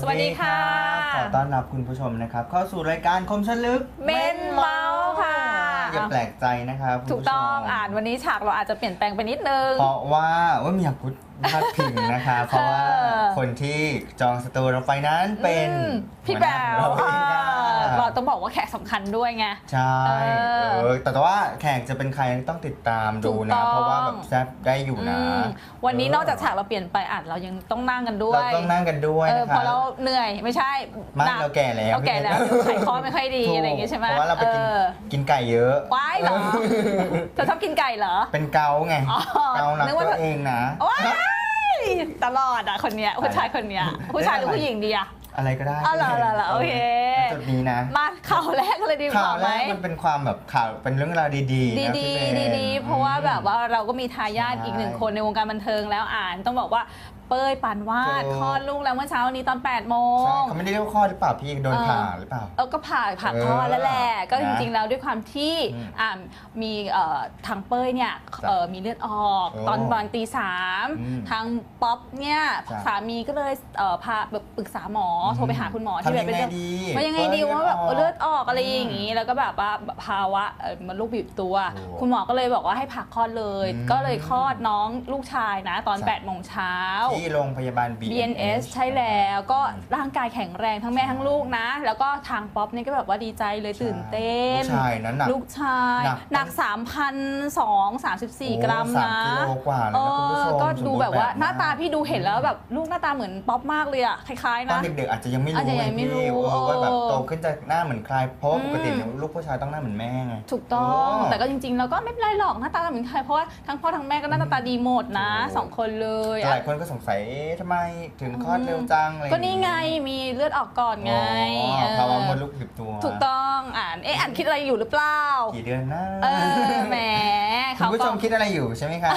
สวัสดีค่ะขอต้อนรับคุณผู้ชมนะครับ เข้าสู่รายการคมชันลึกเม้นเมาส์ค่ะอย่าแปลกใจนะครับคุณถูกผู้ชมต้องอ่านวันนี้ฉากเราอาจจะเปลี่ยนแปลงไปนิดนึง เพราะว่าว่ามีอยากพูดพาดพิงนะคะ เพราะว่าคนที่จองสตูเราไปนั้นเป็นอืมพี่แบวหัวหน้าค่ะ เราเราต้องบอกว่าแขกสำคัญด้วยไง ใช่เออเออแต่ว่าแขกจะเป็นใครต้องติดตามดูถูกต้นะ อง เพราะว่าแบบแซบได้อยู่นะอืมวันนี้เนอกจากฉากเราเปลี่ยนไปอ่านเรายังต้องนั่งกันด้วเรายต้องนั่งกันด้วยเออนะพคะอเราเหนื่อยไม่ใช่ไม่หนักเราแก่แล้วเราแก่แล้วไขข้อไม่ค่อยดีถูกอะไรอย่างงี้ใช่ไหมเพราะว่าเราไปกินออกินไก่เยอะ ว้ายเหรอเธอชอบกินไก่เหรอ เป็นเกาไงอ๋อเกาหนักนึกว่า ตัวเองนะ ว้ายตลอดอะคนเนี้ยผู้ชายคนเนี้ยผู้ชายหรือผู้หญิงดีอะ อะไรก็ได้อ๋อเหรอเหรอเหรอโอเค จุดนี้นะมาข่าวแรกเลยดีกข่าว่าวไหแรม กมันเป็นความแบบข่าวเป็นเรื่องราวดีๆดีนะดีพี่เบน ดีดีๆเพราะว่าแบบว่าเราก็มีทายาทใช่อีกหนึ่งคนในวงการบันเทิงแล้วอ่าน ต้องบอกว่า เป้ยปานวาดถูกคลอดลูกแล้วเมื่อเช้านี้ตอน8โมใช่งเขาไม่ได้เรียกว่าข้อหรือเปล่าพี่โดนเออผ่าหรือเปล่าเออก็ผ่าผ่าเออคลอดแล้วแหละก็นะจริงๆแล้วด้วยความที่อืมอ่ามีเอ่อทางเป้ยเนี่ยจ้ะเอ่อมีเลือดออกโอ้ตอนประมาณตีสามอืมทางป๊อปเนี่ยจ้ะสามีก็เลยเอ่อพาแบบปรึกษาหมอโทรไปหาคุณหมอที่ทำแบบยังเป็นไงเรื่องดีว่ายังไงดีว่าแบบเออเลือดออกอะไรอย่างงี้มแล้วก็แบบว่าภาวะเอ่อมันลูกบีบตัวโอ้คุณหมอก็เลยบอกว่าให้ผ่าคลอดเลยอืมก็เลยคลอดน้องลูกชายนะ ตอนจ้ะ8โมงเช้าที่โรงพยาบาล BNS ใช่แล้วก็ร่างกายแข็งแรงทั้งแม่ทั้งลูกนะ แล้วก็ทางป๊อปเนี่ยก็แบบว่าดีใจเลยตื่นเต้น ลูกชายนั้นหนัก ลูกชาย หนัก หนัก 3,234 กรัมโอ้สานะกิโลกว่าเลยเอนะคุณผู้ชอมก็ดูแบบว่าสมบูรณ์หน้าตาพี่ดูเห็นแล้วมกแบบลูกหน้าตาเหมือนป๊อปมากเลยอะคล้ายๆตอนนะเด็กๆอาจจะยังไม่อาจรู้จะยังไม่รู้เออว่าแบบเออโต ขึ้นจะหน้าเหมือนใครเพราะว่าปกติอืมเนี่ยลูกผู้ชายต้องหน้าเหมือนแม่ไง ถูกต้องเออแต่ก็จริงๆเราก็ไม่เป็นไรหรอกหน้าตาเหมือนใครเพราะว่าทั้งพ่อทั้งแม่ก็หน้าตาดีหมดนะถูกสองคนเลยแต่หลายคนก็สงสัยเอ๊ะทำไมถึงคลอดเร็วจังอะไรก็นี่ไงมีเลือดออกก่อนไงอ๋อเออภาวะมดลูกบีบตัว ถูกต้องอ่านเอ๊ะอ่านคิดอะไรอยู่หรือเปล่ากี่เดือนนะเออแหมคุณผู้ชมคิดอะไรอยู่ใช่ไหมคะ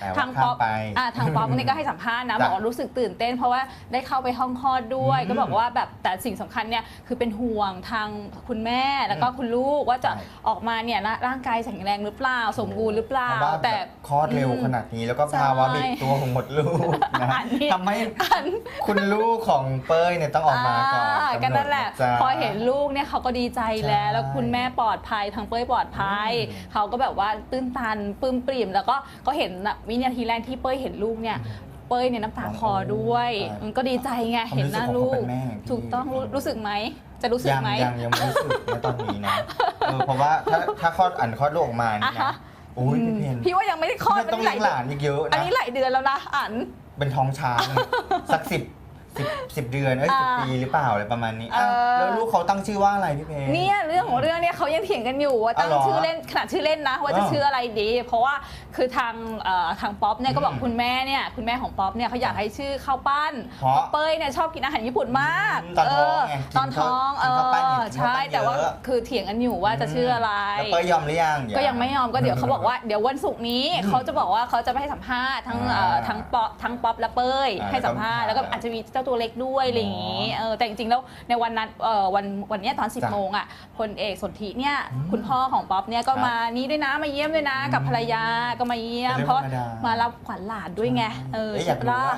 เอออะแต่ว่าทางป๊อปข้ามไปอะทางป๊อปนี่ก็ให้สัมภาษณ์นะจ้ะบอกว่ารู้สึกตื่นเต้น เพราะว่าได้เข้าไปห้องคลอดด้วยอืมก็บอกว่าแบบแต่สิ่งสำคัญเนี่ยคือเป็นห่วงทางคุณแม่แล้วก็คุณลูกว่าจะใช่ออกมาเนี่ยร่างกายแข็งแรงหรือเปล่าสมบูรณ์หรือเปล่าเพราะว่าแต่แบบคลอดเร็วขนาดนี้แล้วก็ใช่ภาวะบิดตัวของหมดลูกนะอันนี้ทำให้อันคุณลูกของเป้ยเนี่ยต้องออกมาก่อนอ่ากำก็ดนั่นแหละจ๊พอเห็นลูกเนี่ยเขาก็ดีใจแล้วใช่แล้วคุณแม่ปลอดภัยทางเป้ยปลอดภัยอืมเขาก็แบบว่าตื้นตันปลื้มปริ่ม แล้วก็ก็เห็นน่ะวินาทีแรกที่เป้ยเห็นลูกเนี่ยเป้ยเนี่ยน้ำตาคลอด้วยใช่มันก็ดีใจไงความเห็นหน้าลูกรู้สึกของคนเป็นแม่ที่ถูกต้องรู้รู้สึกไหมจะรู้สึกยังไหมยังยังไม่รู้สึกนะตอนนี้นะเออเพราะว่าถ้าถ้าคลอดอันคลอดลูกออกมานี่อะนะฮะโอ้ยพี่เพนพี่ว่ายังไม่ได้คลอดพี่ต้องหเลี้ยงหลานอีกเยอะอันนะนี้หลายเดือนแล้วนะอันเป็นท้องช้างสักสิบ สิบสิบเดือนเอ้ยสิบอ่าปีหรือเปล่าอะไรประมาณนี้เอออะแล้วลูกเขาตั้งชื่อว่าอะไรพี่เพนเนี่ยเรื่องของเรื่องเนี่ยเขายังเถียงกันอยู่ว่าตั้งอ๋อเหรอชื่อเล่นขนาดชื่อเล่นนะว่าจะอ๋อชื่ออะไรดี เพราะว่าคือทางเอ่อทางป๊อปเนี่ยก็บอกอืมคุณแม่เนี่ยคุณแม่ของป๊อปเนี่ยเขาอยากให้ชื่อข้าวปั้นเพราะเป้ยเนี่ยชอบกินอาหารญี่ปุ่นมากอืมตอนท้องไงเตอนท้องเอกินข้าวปั้นเนี่ยอกินข้าวปั้นใช่แต่ว่าเยอะ คือเถียงกันอยู่ว่าจะชื่ออะไร แล้วเป้ยยอมหรือยัง ก็ยังไม่ยอมก็เดี๋ยวเขาบอกว่าเดี๋ยววันศุกร์นี้เขาจะบอกว่าเขาจะไปให้สัมภาษณ์ทั้งเอ่ออ่าทั้งป๊อปทั้งป๊อปและเป้ยอ่าให้สัมภาษณ์แล้แล้ววก็ก็อาจจะมีเจ้าตัวเล็กด้วยอะไรอย่างนี้เออแต่จริงๆแล้วในวันนั้นเอ่อวันวันเนี้ยตอน 10 จ้ะโมงอะพลเอกสนธิเนี่ยอืมคุณพ่อของป๊อปเนี่ยก็ครับมานี้ด้วยนะมาเยี่ยมด้วยนะ กับภรรยาก็มาเยี่ยม เป็นเพเรื่องราะธรรมดามารับขวัญหลานด้วยไงเออเอ้ยอใช่ยากปะรู้ล่ะว่า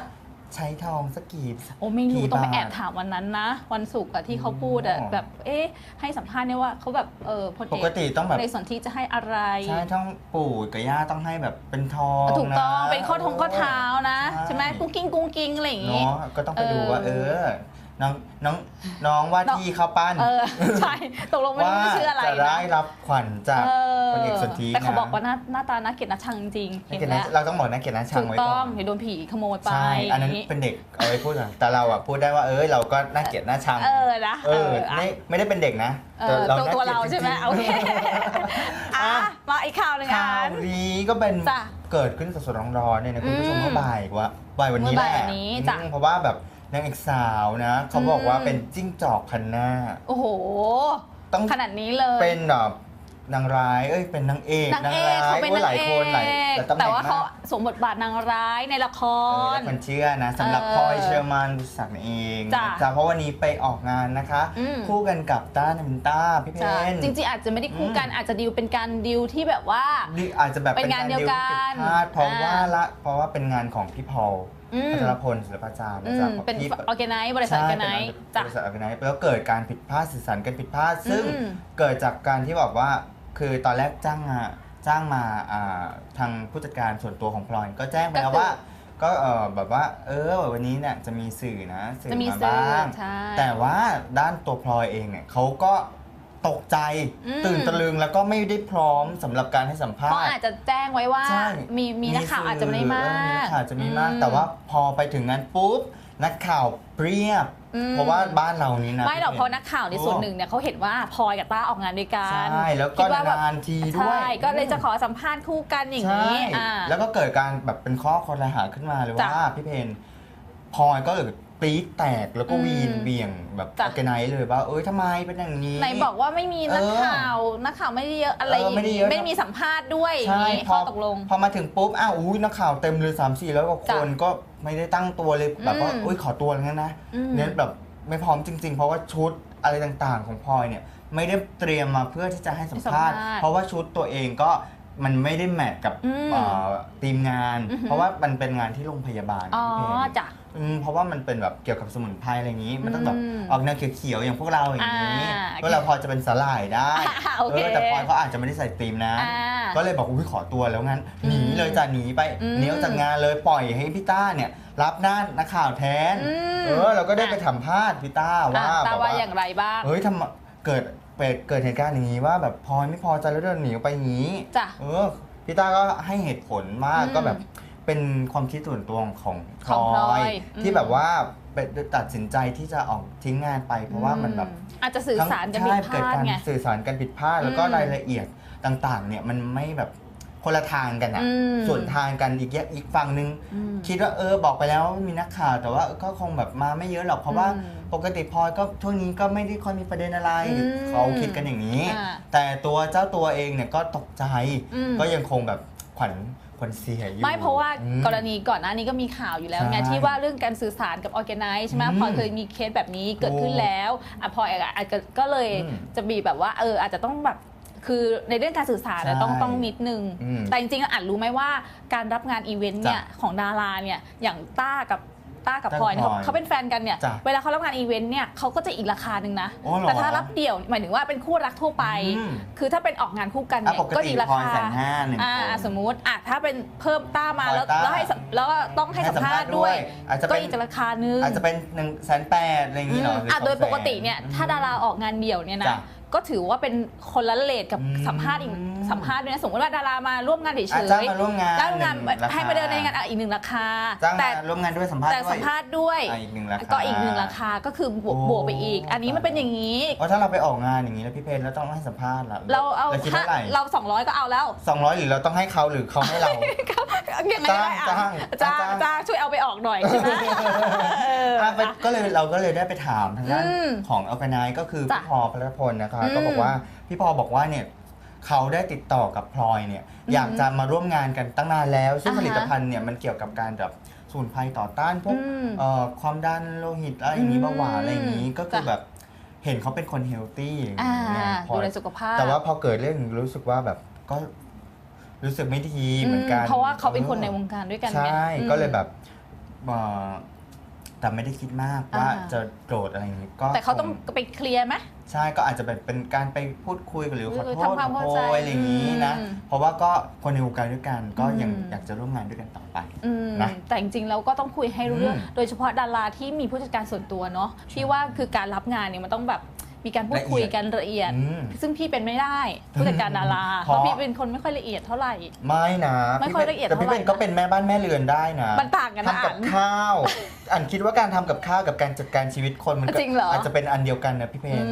ใช้ทองสักกี่โอ้ไม่รู้กี่ต้องไปบาทแอบถามวันนั้นนะ วันศุกร์อะที่เขาพูดอะอ๋อแบบเอ๊ะให้สัมภาษณ์เนี่ยว่าเขาแบบเออพลปเอกกติต้องแบบพลเอกสนธิจะให้อะไร ใช่ต้องปู่กับย่าต้องให้แบบเป็นทองถูกต้องนะเป็นข้อทงข้อเท้านะ ใช่ ใช่ไหมกุ้งกิ้งกุ้งกิ้งอะไรอย่างงี้ เนาะก็ต้องไปดูว่าเอเออ อ น้องน้องน้องว่าน้องที่ข้าวปั้นเออใช่ตกลงไม่ว่ารู้ชื่ออะไรจะได้นะรับขวัญจากเออพลเอกสนธิแต่เขานะบอกว่าหน้าหน้าตาน่าเกลียดน่าชังจริงๆนักเห็นเกียรติแล้วนะเราต้องบอกนักเกียรตินะชัถูงกไว้ต้ก่อองน เดี๋ยวโดนผีขโมยไปใช่ อันนั้นเป็นเด็กเอาไว้พูดก่อนแต่เราอะพูดได้ว่าเออเราก็น่าเกลียดน่าชัง เออนะเอออะไม่ไม่ได้เป็นเด็กนะเออตัวตัวเราใช่ไหมน่โอเกลีเคยดจริงๆอะอะมาอีกข่าวหนึ่งข่าอัวน นี้ก็เป็นจ้ะเกิดขึ้นสดๆร้อนๆเนี่ยนะคุณผู้ชมอืมเมื่อบ่ายว่าบ่ายวันนี้เมื่แหอบ่ายละวันนี้จ้ะ อืมเพราะว่าแบบ นางเอกสาวนะ เขาบอกว่าเป็นจิ้งจอกพันหน้า โอ้โห ต้องขนาดนี้เลย เป็นแบบนางร้าย เอ้ย เป็นนางเอกนางเอกร้เขาเป็นโอ้ยนางหลายเอคนหลายกตำแหแต่น่งว่าเขามากสวมบทบาทนางร้ายในละคเออรและคนเชื่อนะสำหรับเออพลอยเชอร์มานบุษศักดิ์นั่นเองจ้ะจ้ะเพราะวันนี้ไปออกงานนะคะอืมคู่กันกับต้านามินต้าพี่เพจ้ะนจริงๆ อาจจะไม่ได้คู่กันอาจจะดิวเป็นการดิวที่แบบว่านี่อาจจะแบบเป็นงานเดียวกันเป็นการดิวที่ผิดพลาดเพราะอ่าว่าละเพราะว่าเป็นงานของพี่พอล อืมพัทรพลศิลปาจารย์อืนะจ๊ะมเป็นที่ ออแกไนซ์บริษัทออแกไนซ์ใช่จ้ะเป็นบริษัทออแกไนซ์แล้วเกิดการผิดพลาดสื่อสารกันผิดพลาด ซึ่งอืมเกิดจากการที่บอกว่าคือตอนแรกจ้างมาจ้างมาอ่าทางผู้จัดการส่วนตัวของพลอยก็แจ้งไปแล้วว่า ก็เออแบบว่า เออวันนี้เนี่ยจะมีสื่อนะสื่อจะมีมาสื่อบ้างใช่ แต่ว่าด้านตัวพลอยเองเนี่ยเขาก็ ตกใจอืม ตื่นตะลึงแล้วก็ไม่ได้พร้อมสำหรับการให้สัมภาเพราะษณ์ อาจจะแจ้งไว้ว่า ใช่มีมีนักข่าวอาจจะไม่มากเออมีนักข่าวอาจจะไม่มากอืแต่ว่าพอไปถึงนั้นปุ๊บ นักข่าวเปรียบ อืม เพราะว่าบ้านเรานี้นะ ไม่หรอกเพราะนักข่าวในส่วนหนึ่งเนี่ยเขาเห็นว่าพลอยกับต้าออกงานด้วยกันใช่แล้วก็คิดว่าแบบนานทีด้วย ใช่ก็เลยจะขอสัมภาษณ์คู่กันอย่างนี้ใช่อ่า แล้วก็เกิดการแบบเป็นข้อคอรหาขึ้นมาเลยจ้ะว่าพี่เพนพลอยก็เลย ปี๊ดแตกแล้วก็อืมวีนเบี่ยงแบบจ้ะออแกไนเลยว่าเอ้ยทำไมเป็นอย่างนี้ไหนบอกว่าไม่มีนักเออข่าวนักข่าวไม่ได้เยอะอะไรเออไม่ได้เยอะไม่มีสัมภาษณ์ด้วยอย่างใช่นี้พข้ออตกลง พอมาถึงปุ๊บอ้าวอุ้ยนักข่าวเต็มเลย3 4แล้วก็คจ้ะนก็ไม่ได้ตั้งตัวเลยแบบว่าอืมอุ้ยขอตัวแล้วนะอืมเนี่ยแบบไม่พร้อมจริง ๆ เพราะว่าชุดอะไรต่างๆ ของพลอยเนี่ยไม่ได้เตรียมมาเพื่อที่จะให้สัมภาษณ์สัมภาษณ์เพราะว่าชุดตัวเองก็มันไม่ได้แมทกับอืมเอ่อทีมงานอือหือเพราะว่ามันเป็นงานที่โรงพยาบาลอ๋อพี่เพญจ้ะ อืมเพราะว่ามันเป็นแบบเกี่ยวกับสมุนไพรอะไรอย่างนี้ มันต้องแบบอืมออกแนวเขียวๆอย่างพวกเราอย่างนี้อ่าก็เราพอจะเป็นสลายได้อ่าโอเคแต่พลอยเขาอาจจะไม่ได้ใส่ธีมนะ อ่า ก็เลยบอกอุ้ยขอตัวแล้วงั้นหนีอืมเลยจะหนีไปอืมหนีออกจากงานเลยปล่อยให้พี่ต้าเนี่ย รับหน้านักข่าวแทน อืม เออเราก็ได้ไปสัมภาษณ์พี่ต้าว่าอะตาแบบว่าอย่างไรบ้างเฮ้ยทำเกิดเกิดเกิดเหตุการณ์อย่างนี้ว่าแบบพลอยไม่พอใจแล้วเดินหนีออกไปอย่างนี้ จ้ะ เออพี่ต้าก็ให้เหตุผลมากอืมก็แบบ เป็นความคิดส่วนตัวของพของพลอยอืมที่แบบว่าเป็นตัดสินใจที่จะออกทิ้งงานไป เพราะว่ามันแบบ อือาจจะสื่อสารกันผิดใช่พเกิดลาดการไง สื่อสารกันผิดพลาด แล้วก็อืมรายละเอียดต่างๆ เนี่ยมันไม่แบบคนละทางกันอะอืมส่วนทางกันอีกแยกอีกฝั่งนึง อืมคิดว่าเออบอกไปแล้วว่ามีนักข่าว แต่ว่าก็คงแบบมาไม่เยอะหรอกเพราะว่าอืมปกติพลอยก็ช่วงนี้ก็ไม่ได้ค่อยมีประเด็นอะไรอืมเขาคิดกันอย่างนี้ อ่าแต่ตัวเจ้าตัวเองเนี่ยก็ตกใจอืมก็ยังคงแบบ ขวัญขวัญเสียอยู่ ไม่เพราะว่าอืมกรณีก่อนหน้านี้ก็มีข่าวอยู่แล้วไงใช่ที่ว่าเรื่องการสื่อสารกับออแกไนซ์ใช่ไหมอืมพอเคยมีเคสแบบนี้เกิดขึ้นแล้วอะพออาจจะก็เลยอืมจะมีแบบว่าเอออาจจะต้องแบบคือในเรื่องการสื่อสารอะใช่ต้องต้องนิดนึง อืมแต่จริงๆอ่านรู้ไหมว่าการรับงานอีเวนต์เนี่ยจ้ะของดาราเนี่ยอย่างต้ากับ ต้ากับต้าพลอยกับพลอยเขาเป็นแฟนกันเนี่ย จ้ะเวลาเขารับงานอีเวนต์เนี่ยเขาก็จะอีกราคาหนึ่งนะ อ๋อเหรอแต่ถ้ารับเดี่ยวหมายถึงว่าเป็นคู่รักทั่วไป อืม คือถ้าเป็นออกงานคู่กันอะเนี่ยปกก็ติอีกราพลอยคาแสนห้าหนึ่งอ่าคน สมมุติอะถ้าเป็นเพิ่มต้ามาแล้วต้า แล้วให้สัมแล้วก็ต้องให้สัมภาษณ์ด้วย อาจจะก็เป็นอีกราคานึง อาจจะเป็นหนึ่งแสนแปดอะไรอย่างนี้เหรออืมหรืออะ200,000โดยปกติเนี่ย ถ้าดาราออกงานเดี่ยวเนี่ยนะ จ้ะก็ถือว่าเป็นคนละเลทกับอืมสัมภาษณ์อีก สัมภาษณ์ด้วยนะสมมติว่าดารามาร่วมงานเฉยอะๆจ้างมาร่วมงานจ้างงานหนึ่งราคาให้มาเดินในงานอะอีกหนึ่งราคาจ้างแต่มาร่วมงานด้วยสัมภาษณ์แต่ด้วยสัมภาษณ์ด้วยอะอีกหนึ่งราคาก็อีกหนึ่งราคาก็คือบวกโอ้บวกไปอีก อันนี้มันเป็นอย่างนี้เพราะถ้าเราไปออกงานอย่างนี้แล้วพี่เพนแล้วต้องให้สัมภาษณ์ล่ะเราเอาคิดถ้าเท่าไหร่เรา200ก็เอาแล้วสองร้อยหรือเราต้องให้เขาหรือเขาให้เรายังไงก็ได้อะจ้างจ้างจ้างจ้างช่วยเอาไปออกหน่อยใช่ไหมเอออะไปก็เลยเราก็เลยได้ไปถามทางด้านอืมของออ g a ไน z e ก็คือจ้ะพี่พอพลพลนะคะอืมก็บอกว่าพี่พอบอกว่าเนี่ย เขาได้ติดต่อกับพลอยเนี่ยอืมอยากจะมาร่วมงานกันตั้งนานแล้ว ซึ่งอ่าฮะผลิตภัณฑ์เนี่ยมันเกี่ยวกับการแบบสมุนไพรต่อต้านพวกอืมเอ่อความดันโลหิตอะไรอย่างนี้อืมเบาหวานอะไรอย่างนี้ก็คือจ้ะแบบเห็นเขาเป็นคนเฮลตี้อย่างอ่านี้ไงพลดูอยแลสุขภาพ แต่ว่าพอเกิดเรื่องอย่างนี้รู้สึกว่าแบบก็รู้สึกไม่ดีเหมือนกัน เพราะว่าเขาเป็นคนในวงการด้วยกันไงใช่อืมก็เลยแบบเอ่อแต่ไม่ได้คิดมากว่าอ่าจะโกรธอะไรอย่างนี้ก็แต่เขาต้องคไปเคลียร์ไหม ใช่ก็อาจจะเป็นเป็นการไปพูดคุยกันหรือขอโทษทำความขอเข้าโทใจษอะไรอย่างนี้นะอืมเพราะว่าก็คนในวงการด้วยกันก็ยังอืมอยากจะร่วมงานด้วยกันต่อไปอืมนะแต่จริงๆแล้วก็ต้องคุยให้รู้เรื่องอืมโดยเฉพาะดาราที่มีผู้จัดการส่วนตัวเนาะพี่ว่าคือการรับงานเนี่ยมันต้องแบบ มีการพูดคุยกันละเอียด อืม ซึ่งพี่เป็นไม่ได้ผู้จัดการดาราเพเพราะราะ พี่เป็นคนไม่ค่อยละเอียดเท่าไหร่ ไม่นะไม่ค่อยละเอียดแต่พี่เท่าไหร่เป็นก็เป็นแม่บ้านแม่เรือนได้นะมันต่างกันนะทำกับอันข้าวอันคิดว่าการทำกับข้าวกับการจัดการชีวิตคนมันก็จริงเหรออาจจะเป็นอันเดียวกันนะพี่เพอืน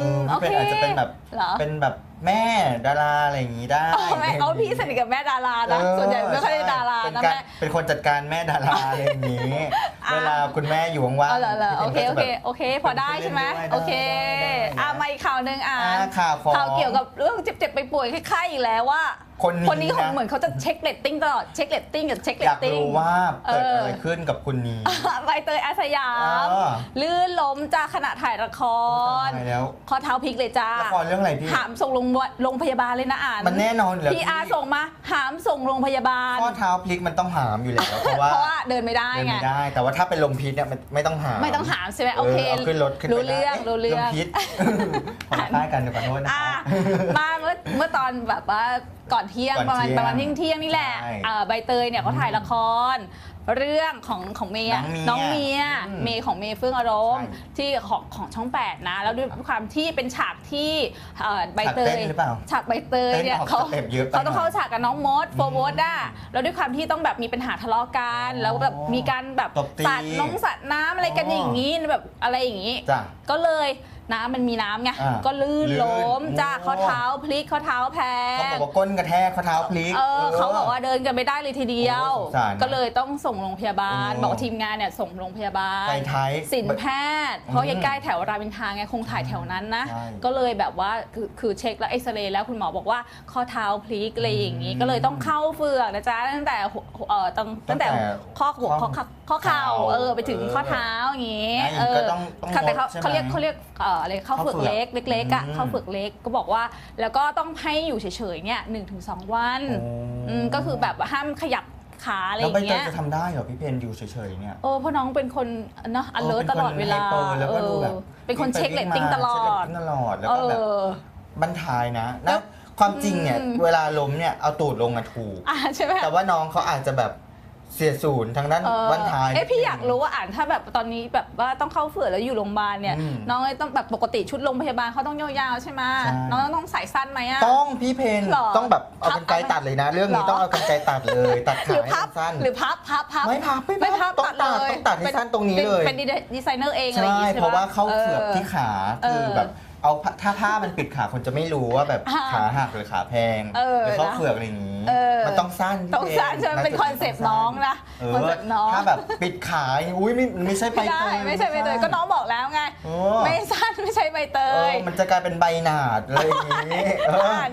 เออมพี่เป็นอาจจะเป็นแบบเหรอเป็นแบบแม่ดาราอะไรอย่างนี้ได้อ๋อแม่เอาพี่สนิทกับแม่ดารานะ เออส่วนใหญ่ไม่ค่อยได้ดาราเป็นนะการแม่ เป็นคนจัดการแม่ดาราอะไรอย่างนี้อะเวลาคุณแม่อยู่ว่างเอาเหรอเหรอๆโอเคพี่โอพนเคก็จะแบบโอเค พอได้ใช่ไหมได้ได้โอเคได้ได้อะมาอีกข่าวหนึ่งอ่าอ่านข่าวของข่าวเกี่ยวกับเรื่องเจ็บๆไปป่วยคล้ายๆอีกแล้วว่า คนนี้คนนี้ของนะเหมือนเขาจะเช็คเรตติ้งตลอดเช็คเรตติ้งกับเช็คเรอยาตกติ้งรู้ว่าเกิดเออออะไรขึ้นกับคุณนี้ใบเตยอาสยามเออลื่นล้มจากขณะถ่ายละครตายแล้วข้อเท้าพลิกเลยจ้าละครเรื่องอะไรพี่ถามส่งโรงโรงพยาบาลเลยนะอ่านมันแน่นอนเหรอพีอาร์ส่งมาหามส่งโรงพยาบาลข้อเท้าพลิกมันต้องหามอยู่แล้วเพราะว่าเพราะว่าเดินไม่ได้เดินไงไม่ได้แต่ว่าถ้าเป็นลมพิษเนี่ยมันไม่ต้องหามไม่ต้องหามใช่ไหมโอเคเอาขึ้นรถขึ้นไปรู้เรื่องได้รู้เรื่อง ลมพิษขอคล้ายกันเดี๋ยวขอโทษนะอะคะ มาเมื่อเมื่อตอนแบบว่าก่อนเที่ยงก่อนประมาณเที่ยงประมาณเที่ยงเที่ยงๆนี่แหละใช่ เอ่อใบเตยเนี่ยเขาถ่ายละคร เรื่องของของเมย์อะน้น้อองงเมีเมียยอืมเมย์ของเมย์เฟื่องอารมณ์ใช่ที่ของของช่องแปดนะ แล้วด้วยความที่เป็นฉากที่เอ่อใบเตฉากเต้ยนหรือเปล่าฉากใบเตยเนี่ยเต้นออกเขาสเต็ปเยอะไปเขาต้องหน่อยเข้าฉากกับน้องมดโฟร์มดอะแล้วด้วยความที่ต้องแบบมีปัญหาทะเลาะกันอ๋อแล้วแบบมีการแบบตบตีสัดน้องสัดน้ำอะไรกันอ๋อออย่างนี้แบบอะไรอย่างนี้จ้ะก็เลย น้ำมันมีน้ำไงอ่าก็ลื่นลื่นล้มจ้าโอ้ ข้อเท้าพลิกข้อเท้าแพเขาบงอกว่าก้นกระแทกข้อเท้าพลิก เออเขาบอกว่าเดินกันไม่ได้เลยทีเดียว โอ้สงสารนะก็เลยต้องส่งโรงพยาบาล โอ้ บอกว่าทีมงานเนี่ยส่งโรงพยาบาล ไปท้ายสินแพทย์ เพราะอืมใกล้ๆแถวรามอินทราไงคงถ่ายแถวนั้นนะ ใช่ก็เลยแบบว่าคือคือเช็คแล้วเอ็กซเรย์แล้วคุณหมอบอกว่าข้อเท้าพลิกอะไรอย่างนี้ อืมก็เลยต้องเข้าเฟือกนะจ๊ะตั้งแต่หัวเอ่อตั้งตั้งแต่ตั้งแต่ข้อหัวข้อข้อข้อเข่าเข่าเออไปถึงเออข้อเท้าอย่างนี้นะอย่างนี้ก็ต้องต้องค่ะแต่เขางดใช่ไหมเขาเรียกเขาเรียกเอ่ออะไรเข้าเฟือกเข้าเฟือกเล็กเล็กๆอะอืมเข้าเฟือกเล็กก็บอกว่า แล้วก็ต้องให้อยู่เฉยๆเนี่ยหนึ่งถึงสองวันโอ้อืมก็คือแบบว่าห้ามขยับขาอะไรอแล้วย่าใบงเตเงี้ยยจะทำได้เหรอพี่เพนอยู่เฉยๆเนี่ยเออเพราะน้องเป็นคนเนาะ alert เป็นคนตลอดเวลาไฮเปอร์แล้วก็ดูแบบเออเป็นคนเช็คเรตติ้งตลอดเช็คเรตติ้งตลอดแล้วเอก็แบบอบรรทายนะแล้นะวความจริงเนี่ยอืมเวลาล้มเนี่ยเอาตูดลงมาถูกอ่าใช่ไหมแต่ว่าน้องเขาอาจจะแบบ เสียศูนย์ทางด้านเออบรรทาย เอ้พี่อยากรู้ว่าอ่านถ้าแบบตอนนี้แบบว่าต้องเข้าเฝือกแล้วอยู่โรงพยาบาลเนี่ย อืมน้องต้องแบบปกติชุดโรงพยาบาลเขาต้องยาวๆใช่ไหมใช่ น้องต้องใส่สั้นไหมอะ ต้องพี่เพนหรอต้องแบบเอาพับกันไกรตัดเลยนะ เรื่องนี้หรอ ต้องเอากันไกรตัดเลย ตัดหขารือให้พับสั้นหรือพับพับพับไม่พับไม่ไม่พัพับบต้องตัดเลยต้องตัดให้เป็นสั้นตรงนี้เป็นเลย เป็นดีไซเนอร์เองอะไรอใช่ย่างงี้ใช่เพราะปว่าเข้าเฟือกที่ขาเออคือแบบ เอาผ้าถ้าผ้ามันปิดขาคนจะไม่รู้ว่าแบบอ่าขาหักหรือขาแพงเออหรือเข้านะเฟือกอะไรอย่างนี้ เออ มันต้องสั้นพี่ต้องสั้นพใช่ไหมเป็นคอนเซปต์น้องนะเออคอนเซปต์น้องถ้าแบบปิดขาอย่างนี้อุ้ยไม่ไม่ใช่ใบไม่เตได้ยไม่ใช่ใบเตยก็น้องบอกแล้วไงโอ้ ไม่สั้นไม่ใช่ใบเตเออย มันจะกลายเป็นใบหนาดอะไรอย่างนี้เออ อ่าน